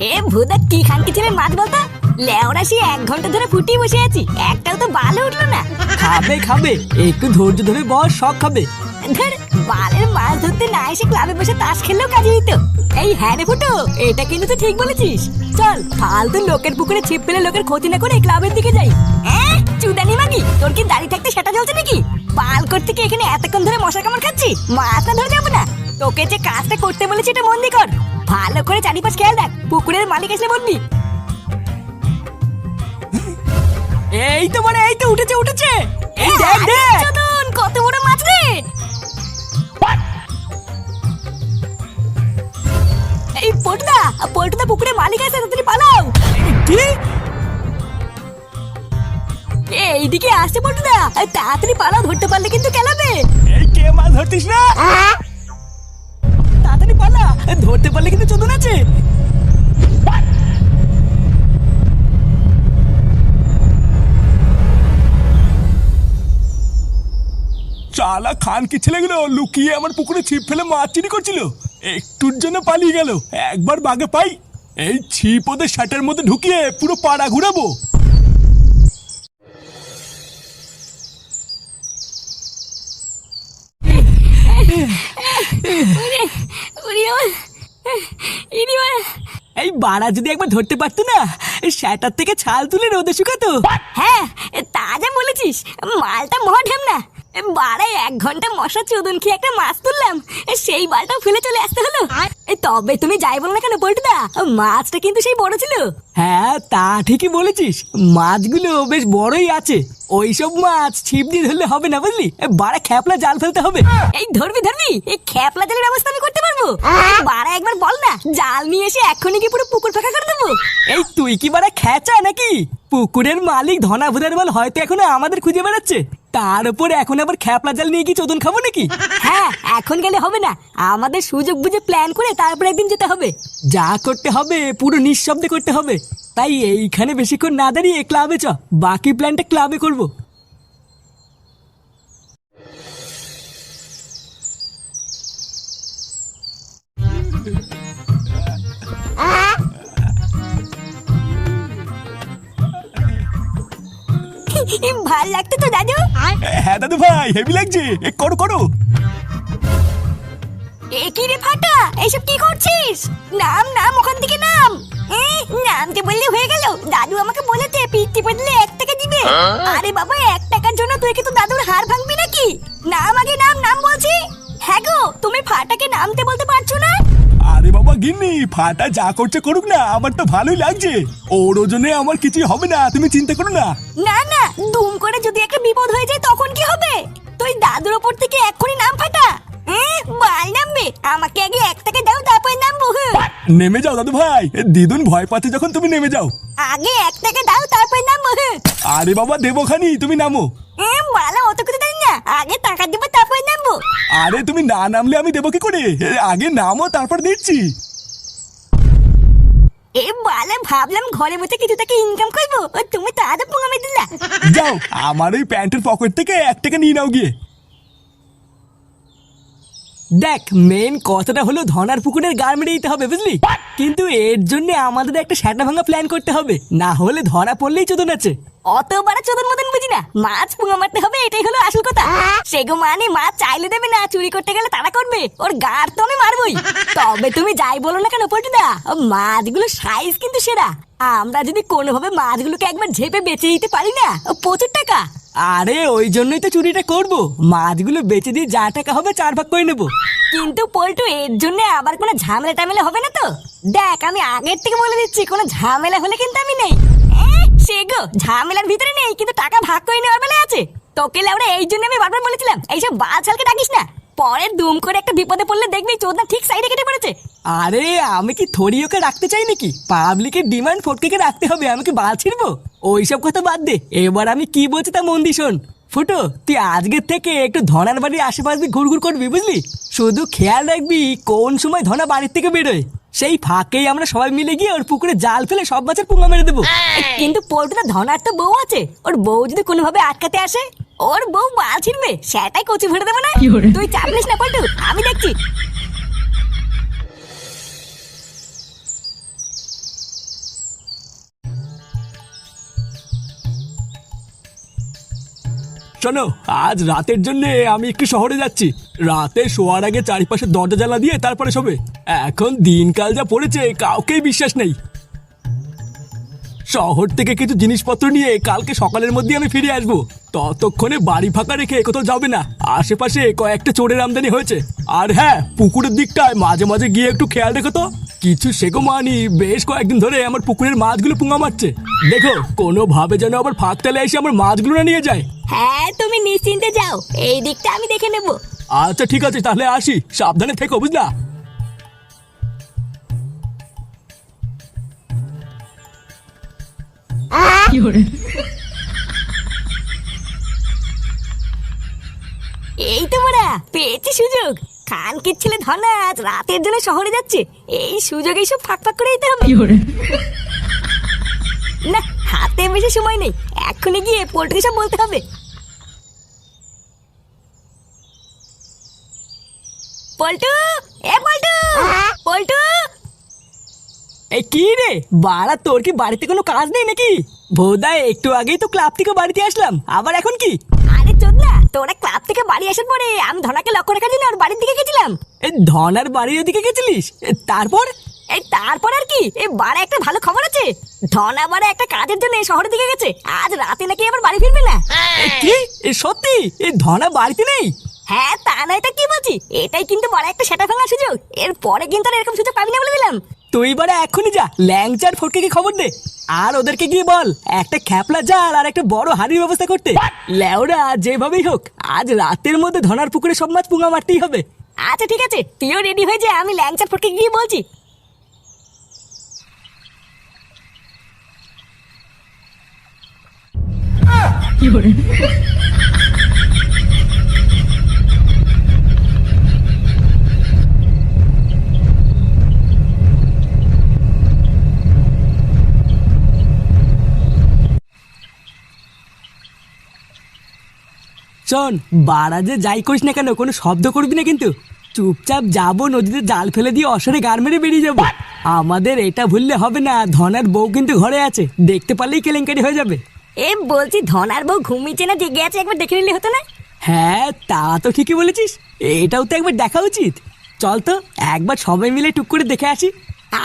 এ ভুদা কি খানকি ছেলে মাছ বলতো? লেওরা সে এক ঘণ্টা ধরে ফুটিয়ে বসে আছি। একটাও তো বালে উঠল না। খাবে খাবে। একটু ধৈর্য ধরে বস সব খাবে। ধর বালের মাছ ধরতে না এসে ক্লাবে বসে তাস খেললেও কাজে দিত। এই হ্যাঁ রে ফুটো এটা কিন্তু তুই ঠিক বলেছিস। চল ফালতু লোকের পুকুরে ছিপ ফেলে লোকের ক্ষতি না করে ক্লাবের দিকে যাই। হ্যাঁ চুদানি মাগি তোর কি দাড়ি থাকতে সেটা চলছে নাকি? পাল করতে কি এখানে এতক্ষণ ধরে মশা কামড় খাচ্ছি মাছটা ধরে যাব না। তোকে যে কাজটা করতে বলেছি এটা মন দিয়ে কর। ভালো করে চারিপাশ খেয়াল রাখ পুকুরের মালিক আসলে বলবি এই তো মানে এই তো উঠেছে উঠেছে। এই দেখ দেখ। কত বড় মাছ রে। এই পটুদা পটুদা পুকুরে মালিক আছে তাড়াতাড়ি পালাও। কি? এইদিকে আসছে পটুদা তাড়াতাড়ি পালাও ধরতে পারলে কিন্তু কেলাবে এই কে মাছ ধরতিস না? চালা খান কি ছেলেগুলো লুকিয়ে আমার পুকুরে ছিপ ফেলে মাছ চিনি করছিল? একটুর জন্য পালিয়ে গেল। একবার বাগে পাই। এই ছিপ ওদের শার্টের মধ্যে ঢুকিয়ে পুরো পাড়া ঘুরাবো। এই বাড়া যদি একবার ধরতে পারতো না শ্যাটার থেকে ছাল তুলে রোদে শুকাতো। হ্যাঁ তা যা বলেছিস মালটা মহাঢেম না বাড়াই এক ঘণ্টা মশা চোদন খেয়ে একটা মাছ তুললাম। সেই বালটাও ফেলে চলে আসতে হলো। এ, তবে তুমি যাই বলো না কেন পল্টুদা মাছটা কিন্তু সেই বড় ছিল। হ্যাঁ তা ঠিকই বলেছিস। মাছগুলো বেশ বড়ই আছে। ওইসব মাছ ছিপ দিয়ে ধরলে হবে না বুঝলি? বাড়া খ্যাপলা জাল ফেলতে হবে। এই ধরবি ধরবি? এই খেপলা জালের ব্যবস্থা আমি করতে পারব। বাড়া একবার বল না জাল নিয়ে এসে এক্ষুনি কি পুরো পুকুর ফাঁকা করে দেবো? এই তুই কি বাড়া খেঁচা নাকি? পুকুরের মালিক ধনা ভুদার বল হয়তো এখনও আমাদের খুঁজে বেড়াচ্ছে। তার উপর এখন আবার খ্যাপলা জাল নিয়ে কি চোদন খাব নাকি? হ্যাঁ এখন গেলে হবে না। আমাদের সুযোগ বুঝে প্ল্যান করে তারপর একদিন যেতে হবে। যা করতে হবে পুরো নিঃশব্দে করতে হবে। তাই এইখানে বেশিক্ষণ না দাঁড়িয়ে ক্লাবে চ। বাকি প্ল্যানটা ক্লাবে করব। ভালো লাগতো তো দাদু। হ্যাঁ দাদু ভাই হেভি লাগছে। এ, করো করো। এ কি রে ফাটা? এইসব কি করছিস? নাম নাম ওখান থেকে নাম। নামতে বললে হয়ে গেল। দাদু আমাকে বলেছে পিঠে বদলে এক টাকা দিবে। আরে বাবা এক টাকার জন্য তুই কি তো দাদুর হার ভাঙবি নাকি? নাম আগে নাম নাম বলছি। হ্যাঁ গো তুমি ফাটাকে নামতে বলতে পারছ না? আরে বাবা গিন্নি ফাটা যা করছে করুক না আমার তো ভালোই লাগছে। ওর ওজনে আমার কিছু হবে না তুমি চিন্তা করো না। না না দুম করে যদি একটা বিপদ হয়ে যায় তখন কি হবে? তুই দাদুর ওপর থেকে এক্ষুনি নাম ফাটা। বাল নামবে। আমাকে আগে এক টাকা দাও তারপরে নামবো হুঁ। নেমে যাও দাদু ভাই। দিদুন ভয় পাচ্ছে যখন তুমি নেমে যাও। আগে এক টাকা দাও তারপরে নামবো হুঁ। আরে বাবা দেবো খানি তুমি নামো। এ মালা অত কিছু জানি না। আগে টাকা দিব তারপরে নামবো। আরে তুমি না নামলে আমি দেবো কি করে? আগে নামো তারপর দিচ্ছি। এ বালা ভাবলাম ঘরে বসে কিছু টাকা ইনকাম করব। ও তুমি তাড়াতাড়ি পোঙামে দিলা। যাও আমার ওই প্যান্টের পকেট থেকে এক টাকা নিয়ে নাও গিয়ে। দেখ মেন কথাটা হলো ধনার পুকুরের গার মেরে দিতে হবে বুঝলি? কিন্তু এর জন্য আমাদের একটা শ্যাটা ভাঙা প্ল্যান করতে হবে। না হলে ধরা পড়লেই চোদন আছে। অত বড় চোদন মতন বুঝি না। মাছ পোঙা মারতে হবে এটাই হলো আসল কথা। সেগো মানে মাছ চাইলে দেবে না চুরি করতে গেলে তারা করবে। ওর গার তো আমি মারবই। তবে তুমি যাই বলো না কেন পল্টুদা? মাছগুলো সাইজ কিন্তু সেরা। আমরা যদি কোনোভাবে মাছগুলোকে একবার ঝেপে বেঁচে দিতে পারি না? প্রচুর টাকা। আরে ওই জন্যই তো চুরিটা করব। মাছগুলো বেঁচে দিয়ে যা টাকা হবে চার ভাগ করে নেব। কিন্তু পল্টু এর জন্য আবার কোনো ঝামেলা টামেলা হবে না তো? দেখ আমি আগের থেকে বলে দিচ্ছি কোনো ঝামেলা হলে কিন্তু আমি নেই। সে গো ঝামেলার ভিতরে নেই কিন্তু টাকা ভাগ করে নেওয়ার বেলায় আছে। তোকে লেওড়া এই জন্য আমি বারবার বলেছিলাম এইসব বালছালকে ডাকিস না। পরে দুম করে একটা বিপদে পড়লে দেখবি চোদনা ঠিক সাইডে কেটে পড়েছে। আরে আমি কি থরি ওকে রাখতে চাই নাকি পাবলিকের ডিমান্ড ফটকে রাখতে হবে আমি কি বাল ছিড়বো? ওইসব কথা বাদ দে এবার আমি কি বলছি তা মন শোন। ফুটো তুই আজকের থেকে একটু ধনার বাড়ির আশেপাশ দিয়ে ঘুরঘুর করবি বুঝলি? শুধু খেয়াল রাখবি কোন সময় ধনা বাড়ির থেকে বেরোয়। সেই ফাঁকেই আমরা সবাই মিলে গিয়ে ওর পুকুরে জাল ফেলে সব মাছের পুঙ্গা মেরে দেবো। কিন্তু পল্টুদা ধনার তো বউ আছে ওর বউ যদি কোনোভাবে আটকাতে আসে? ওর বউ মাল ছিনবে সেটাই কচি ভরে দেবো না? তুই চাপলিস না পল্টু আমি দেখছি। শোনো আজ রাতের জন্য আমি একটু শহরে যাচ্ছি। রাতে শোয়ার আগে চারিপাশে দরজা জ্বালা দিয়ে তারপরে শোবে। এখন দিনকাল যা পড়েছে কাউকেই বিশ্বাস নেই। শহর থেকে কিছু জিনিসপত্র নিয়ে কালকে সকালের মধ্যে আমি ফিরে আসব। ততক্ষণে বাড়ি ফাঁকা রেখে কোথাও যাবে না। আশেপাশে কয়েকটা চোরের আমদানি হয়েছে। আর হ্যাঁ পুকুরের দিকটায় মাঝে মাঝে গিয়ে একটু খেয়াল রেখো তো। কিছু শেখো মানি বেশ কয়েকদিন ধরে আমার পুকুরের মাছগুলো পুঙা মারছে। দেখো কোনোভাবে যেন আবার ফাঁক তালে এসে আমার মাছগুলো না নিয়ে যায়। হ্যাঁ তুমি নিশ্চিন্তে যাও। এই দিকটা আমি দেখে নেব। আচ্ছা ঠিক আছে তাহলে আসি। সাবধানে থেকো বুঝলা? এই তো মোরা পেয়েছি সুযোগ। খানকির ছেলে ধনা আজ রাতের জন্য শহরে যাচ্ছে। এই সুযোগ এইসব ফাঁক ফাঁক করে দিতে হবে। না হাতে বেশি সময় নেই। এক্ষুনি গিয়ে পোল্ট্রি সব বলতে হবে। পল্টু এ পল্টু পল্টু! এই কি রে? বাড়া তোর কি বাড়িতে কোনো কাজ নেই নাকি? ভোদা একটু আগেই তো ক্লাব থেকে বাড়িতে আসলাম। আবার এখন কি? আরে চোদ না তোরা ক্লাব থেকে বাড়ি আসার পরে আমি ধনাকে লক্ষ্য রাখার জন্য ওর বাড়ির দিকে গেছিলাম। এই ধনার বাড়ির ওদিকে গেছিলিস? তারপর? এই তারপর আর কি? এই বারে একটা ভালো খবর আছে। ধনা বারে একটা কাজের জন্য শহরের দিকে গেছে। আজ রাতে নাকি আবার বাড়ি ফিরবে না। কি? এ, সত্যি? এই ধনা বাড়িতে নেই? হ্যাঁ তা নয় তা কি বলছি? এটাই কিন্তু বড় একটা সেটা ভাঙার সুযোগ। এর পরে কিন্তু আর এরকম সুযোগ পাবি না বলে দিলাম। তুই বারে এখনই যা ল্যাংচার ফটকে কি খবর দে। আর ওদেরকে গিয়ে বল একটা খ্যাপলা জাল আর একটা বড় হাড়ির ব্যবস্থা করতে। লেওরা যেভাবেই হোক আজ রাতের মধ্যে ধনার পুকুরে সব মাছ পুঙা মারতেই হবে। আচ্ছা ঠিক আছে তুইও রেডি হয়ে যা আমি ল্যাংচার ফটকে গিয়ে বলছি। শোন যে যাই করিস না কেন কোনো শব্দ করবি না কিন্তু। চুপচাপ যাব নদীতে জাল ফেলে দিয়ে অসরে গার মেরে বেরিয়ে যাব। আমাদের এটা ভুললে হবে না ধনার বউ কিন্তু ঘরে আছে দেখতে পারলেই কেলেঙ্কারি হয়ে যাবে। এ বলছি ধনার বউ ঘুমিয়েছে না জেগে আছে একবার দেখে নিলে হতো না? হ্যাঁ তা তো ঠিকই বলেছিস এটাও তো একবার দেখা উচিত। চল তো একবার সবাই মিলে টুক করে দেখে আসি।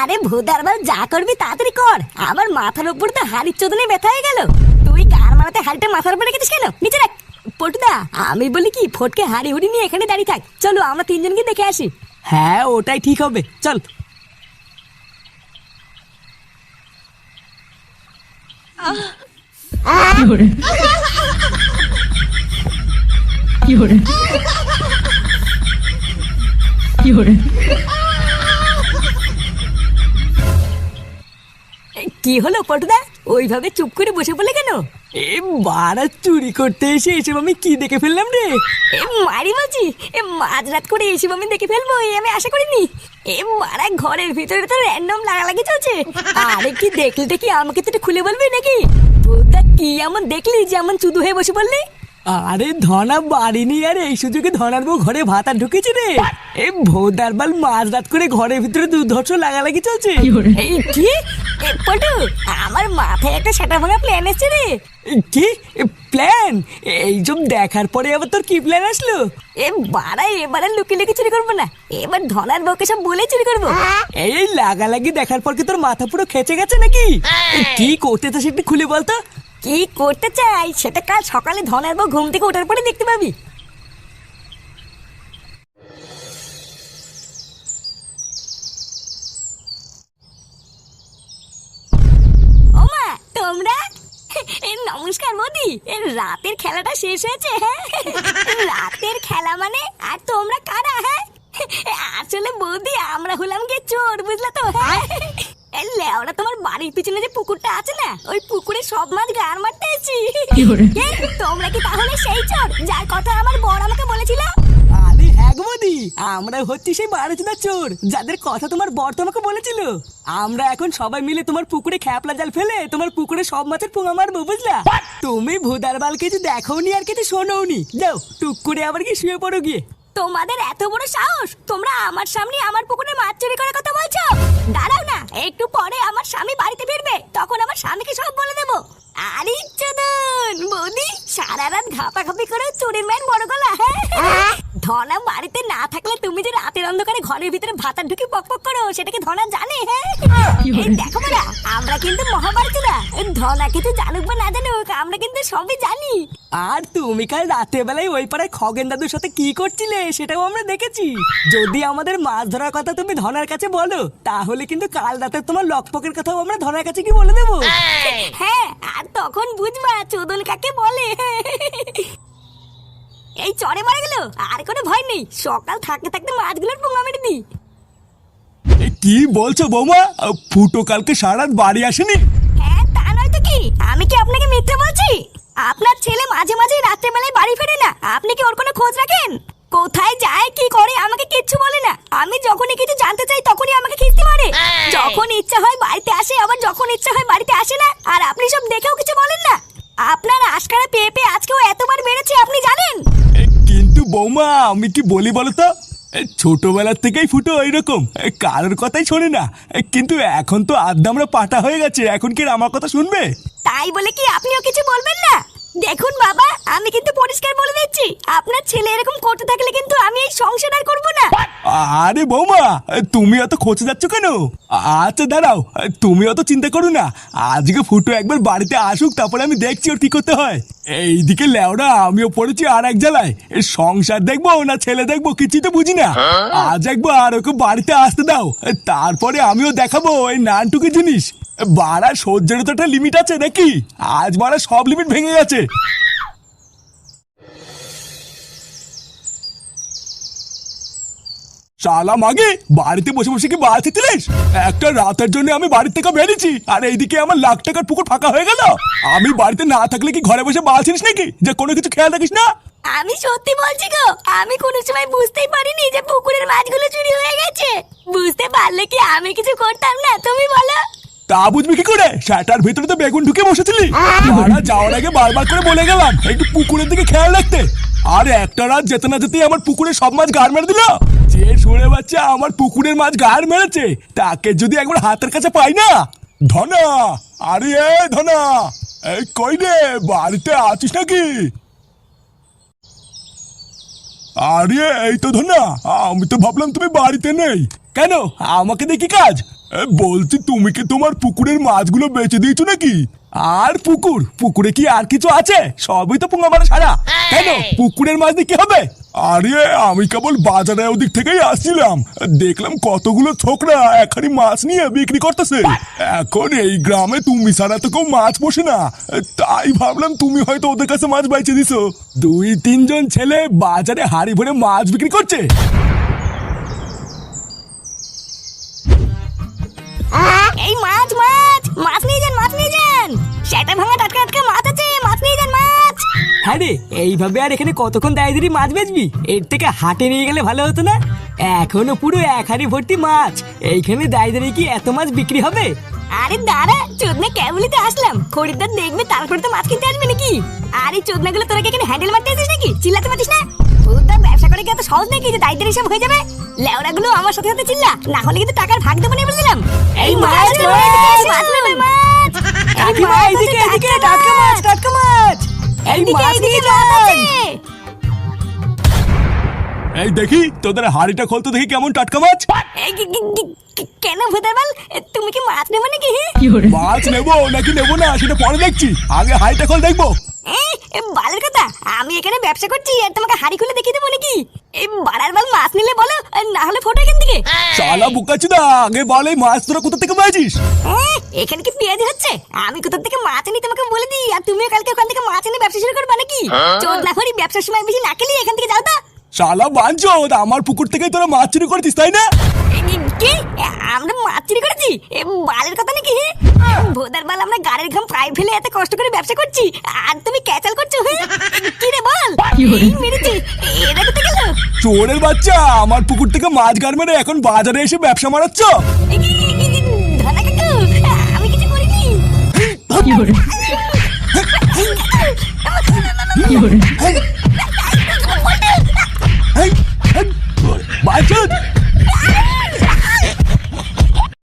আরে ভোদার বল যা করবি তাড়াতাড়ি কর। আমার মাথার উপর তো হাড়ির চোদনে ব্যথা হয়ে গেল। তুই গার মারাতে হাড়িটা মাথার উপরে রেখেছিস কেন? নিচে রাখ। পটুদা আমি বলি কি ফটকে হাড়ি হুড়ি নিয়ে এখানে দাঁড়িয়ে থাক। চলো আমরা তিনজনকে দেখে আসি। হ্যাঁ ওটাই ঠিক হবে। চল। এ, কি হলো পটুদা? ওইভাবে চুপ করে বসে পড়লে কেন? এ বাড়া চুরি করতে এসে এসব আমি কি দেখে ফেললাম রে? এ মারি মাঝি এ মাঝরাত করে এসব আমি দেখে ফেলব এই আমি আশা করিনি। এ মারা ঘরের ভিতরে তো র্যান্ডম লাগালাগি চলছে। আরে কি দেখলে কি আমাকে তো খুলে বলবি নাকি? কি এমন দেখলি যে এমন চুদু হয়ে বসে পড়লি? আরে ধনা বাড়ি নেই আর এই সুযোগে ধনার বউ ঘরে ভাতা ঢুকেছে রে। এ ভোদার বাল মাঝ রাত করে ঘরের ভিতরে দুর্ধর্ষ লাগালাগি চলছে। এই কি? এ পটু আমার মাথায় একটা সেটা ভাঙা প্ল্যান এসছে রে। কি? প্ল্যান এইসব দেখার পরে আবার তোর কি প্ল্যান আসলো? এ বাড়া এবারে লুকি লুকি চুরি করব না। এবার ধনার বউকে সব বলে চুরি করব। এই এই লাগালাগি দেখার পর কি তোর মাথা পুরো খেচে গেছে নাকি? কি করতে চাস একটু খুলে বলতো? কি করতে চাই? সেটা কাল সকালে ধনের বউ ঘুম থেকে ওঠার পরে দেখতে পাবি। ওমা, তোমরা? নমস্কার মোদি, রাতের খেলাটা শেষ হয়েছে হ্যাঁ? রাতের খেলা মানে? আর তোমরা কারা হ্যাঁ? আসলে বৌদি আমরা হলাম গিয়ে চোর, বুঝলা তো হ্যাঁ? লেওরা তোমার বাড়ির পিছনে যে পুকুরটা আছে না ওই পুকুরে সব মাছ গান মারতে এসেছি তোমরা কি তাহলে সেই চোর যার কথা আমার বড় আমাকে বলেছিল? আরে হ্যাঁ আমরা হচ্ছি সেই বারোচুদা চোর যাদের কথা তোমার বর তোমাকে বলেছিল। আমরা এখন সবাই মিলে তোমার পুকুরে খ্যাপলা জাল ফেলে তোমার পুকুরে সব মাছের পোঙা মারবো বুঝলা? তুমি ভুদার বাল কিছু দেখোনি আর কিছু শোনোনি। যাও টুক করে আবার কি শুয়ে পড়ো গিয়ে। তোমাদের এত বড় সাহস? তোমরা আমার সামনে আমার পুকুরে মাছ চুরি করার কথা বলছো? দাঁড়াও না একটু পরে আমার স্বামী বাড়িতে ফিরবে তখন আমার স্বামীকে সব বলে দেবো। আরে চোদন বৌদি সারা রাত ঘাপাঘাপি করে চোরের মায়ের বড় গলা হ্যাঁ? ধনা বাড়িতে না থাকলে তুমি যে রাতের অন্ধকারে ঘরের ভিতরে ভাতা ঢুকে পক পক করো সেটাকে ধনা জানে হ্যাঁ? দেখো বড়া আমরা কিন্তু মহাভারতীরা ধনা কিছু জানুক বা না জানুক আমরা কিন্তু সবই জানি। আর তুমি কাল রাতের বেলায় ওই পাড়ায় খগেন দাদুর সাথে কি করছিলে সেটাও আমরা দেখেছি। যদি আমাদের মাছ ধরার কথা তুমি ধনার কাছে বলো তাহলে কিন্তু কাল রাতে তোমার লকপকের কথাও আমরা ধনার কাছে কি বলে দেবো? হ্যাঁ আর তখন বুঝবা চোদন কাকে বলে। এই চরে মারা গেল আর কোনো ভয় নেই। সকাল থাকতে থাকতে মাছগুলোর পোঙা মেরে দিই। কি বলছো বৌমা? ফুটো কালকে সারা বাড়ি আসেনি? হ্যাঁ তা নয় তো কি? আমি কি আপনাকে মিথ্যে বলছি? আপনার ছেলে মাঝে মাঝে রাত্রে বেলায় বাড়ি ফেরে না। আপনি কি ওর কোনো খোঁজ রাখেন? কোথায় যায় কি করে আমাকে কিচ্ছু বলে না। আমি যখনই কিছু জানতে চাই তখনই আমাকে খিস্তি মারে। যখন ইচ্ছা হয় বাড়িতে আসে আবার যখন ইচ্ছা হয় বাড়িতে আসে না আর আপনি সব দেখেও কিছু বলেন না। আপনার আশকারা পেয়ে পেয়ে আজকেও এতবার বেড়েছে আপনি জানেন? কিন্তু বৌমা আমি কি বলি বলো তো ছোটবেলার থেকেই ফুটো এরকম এ, কারোর কথাই শোনে না। কিন্তু এখন তো আদ্দামরা পাটা হয়ে গেছে। এখন কি আমার কথা শুনবে? তাই বলে কি আপনিও কিছু বলবেন না? দেখুন বাবা আমি কিন্তু পরিষ্কার বলে দিচ্ছি আপনার ছেলে এরকম করতে থাকলে কিন্তু আমি এই সংসার আর করব না। আরে বৌমা তুমি অত খোঁজে যাচ্ছ কেন? আচ্ছা দাঁড়াও তুমি অত চিন্তা করো না। আজকে ফুটো একবার বাড়িতে আসুক তারপরে আমি দেখছি ওর কি করতে হয়। এইদিকে লেওড়া আমিও পড়েছি আর এক জেলায় এ সংসার দেখব না ছেলে দেখব কিছুই তো বুঝি না আজ একবার আর ওকে বাড়িতে আসতে দাও। তারপরে আমিও দেখাবো ওই নানটুকু জিনিস। বাড়ার সহ্যের তো একটা লিমিট আছে নাকি? আজ বাড়া সব লিমিট ভেঙে গেছে। শালা মাগে বাড়িতে বসে বসে কি বাড়তেছিলিস একটা রাতের জন্য আমি বাড়ি থেকে বেরিয়েছি আর এইদিকে আমার লাখ টাকার পুকুর ফাঁকা হয়ে গেল। আমি বাড়িতে না থাকলে কি ঘরে বসে বাড়ছিস নাকি? যে কোনো কিছু খেয়াল রাখিস না। আমি সত্যি বলছি গো আমি কোনো সময় বুঝতেই পারিনি যে পুকুরের মাছগুলো চুরি হয়ে গেছে। বুঝতে পারলে কি আমি কিছু করতাম না তুমি বলো। তা বুঝবি কি করে? সেটার ভিতরে তো বেগুন ঢুকে বসেছিলি। মারা যাওয়ার আগে বারবার করে বলে গেলাম একটু পুকুরের দিকে খেয়াল রাখতে। আর একটা রাত যেতে না যেতেই আমার পুকুরে সব মাছ গার মেরে দিল। যে শুনে বাচ্চা আমার পুকুরের মাছ গাড় মেরেছে তাকে যদি একবার হাতের কাছে পাই না? ধনা আরে এ ধনা এই কই রে বাড়িতে আছিস নাকি? আরে এই তো ধনা আমি তো ভাবলাম তুমি বাড়িতে নেই। কেন আমাকে দেখি কাজ? এ, বলছি তুমি কি তোমার পুকুরের মাছগুলো বেচে দিয়েছ নাকি? আর পুকুর পুকুরে কি আর কিছু আছে? সবই তো পুঙ্গা মারা সারা কেন পুকুরের মাছ দিয়ে কি হবে? আরে, আমি কেবল বাজারে ওদিক থেকেই আসছিলাম। দেখলাম কতগুলো ছোকরা এখানে মাছ নিয়ে বিক্রি করতেছে। এখন এই গ্রামে তুমি ছাড়া তো কেউ মাছ পোষে না। তাই ভাবলাম তুমি হয়তো ওদের কাছে মাছ বাইচে দিছো। দুই, তিনজন ছেলে বাজারে হাড়ি ভরে মাছ বিক্রি করছে। এই মাছ মাছ! মাছ নিয়ে যান, মাছ নিয়ে যান! সেটা ভাঙা টাটকা টাটকা মাছ হ্যাঁ রে এইভাবে আর এখানে কতক্ষণ দায় দিদি মাছ বেচবি এর থেকে হাটে নিয়ে গেলে ভালো হতো না এখনও পুরো এক হাড়ি ভর্তি মাছ এইখানে দায় দাঁড়িয়ে কি এত মাছ বিক্রি হবে আরে দাঁড়া চোদনা কেবলই আসলাম খরিদ্দার দেখবে তারপরে তো মাছ কিনতে আসবে নাকি আরে চোদনা গুলো তোরা কি এখানে হ্যান্ডেল মারতে আসিস নাকি চিল্লাতে পারিস না ব্যবসা করে কি এত সহজ নাকি যে দায়িত্বের হিসাব হয়ে যাবে লেওড়া গুলো আমার সাথে সাথে চিল্লা না হলে কিন্তু টাকার ভাগ দেবো না বলে দিলাম এই মাছ মাছ মাছ মাছ টাটকা টাটকা মাছ এই মাছ আছে। এই দেখি তোদের হাড়িটা খোলতো দেখি কেমন টাটকা মাছ। এই কি- কি- কি- কি- কেন ভূতের বল তুমি কি মাছ নেব নাকি মাছ নেব নাকি নেব না সেটা পরে দেখছি। আগে হাড়িটা খোল দেখব। এই, এ বালের কথা আমি এখানে ব্যবসা করছি আর তোমাকে হাড়ি খুলে দেখিয়ে দেবো নাকি? বাড়ার বাল মাছ নিলে বলো না হলে ফটো এখান থেকে। শালা বুকাচুদা আগে বলে মাছ তোরা কোথা থেকে এ, এখানে কি পেঁয়াজি হচ্ছে? আমি কোথা থেকে মাছ আনি তোমাকে বলে দিই আর তুমিও কালকে ওখান থেকে মাছ এনে ব্যবসা শুরু করবে নাকি? চোদ না করি ব্যবসার সময় বেশি না খেলি এখান থেকে যাও তো। শালা বাঞ্চো আমার পুকুর থেকে তোরা মাছ চুরি করেছিস তাই না কি- আমরা মাছ চুরি করেছি এ, বালের কথা নাকি ভোদার বাল আমরা গাড়ির ঘাম প্রায় ফেলে এত কষ্ট করে ব্যবসা করছি আর তুমি ক্যাচাল করছ হ্যাঁ? কি রে বল এই মেরেছি এটা কোথায় গেল চোরের বাচ্চা আমার পুকুর থেকে মাছ গাড় মেরে এখন বাজারে এসে ব্যবসা মারাচ্ছ এ, কি- কি- কি- কি- 反正。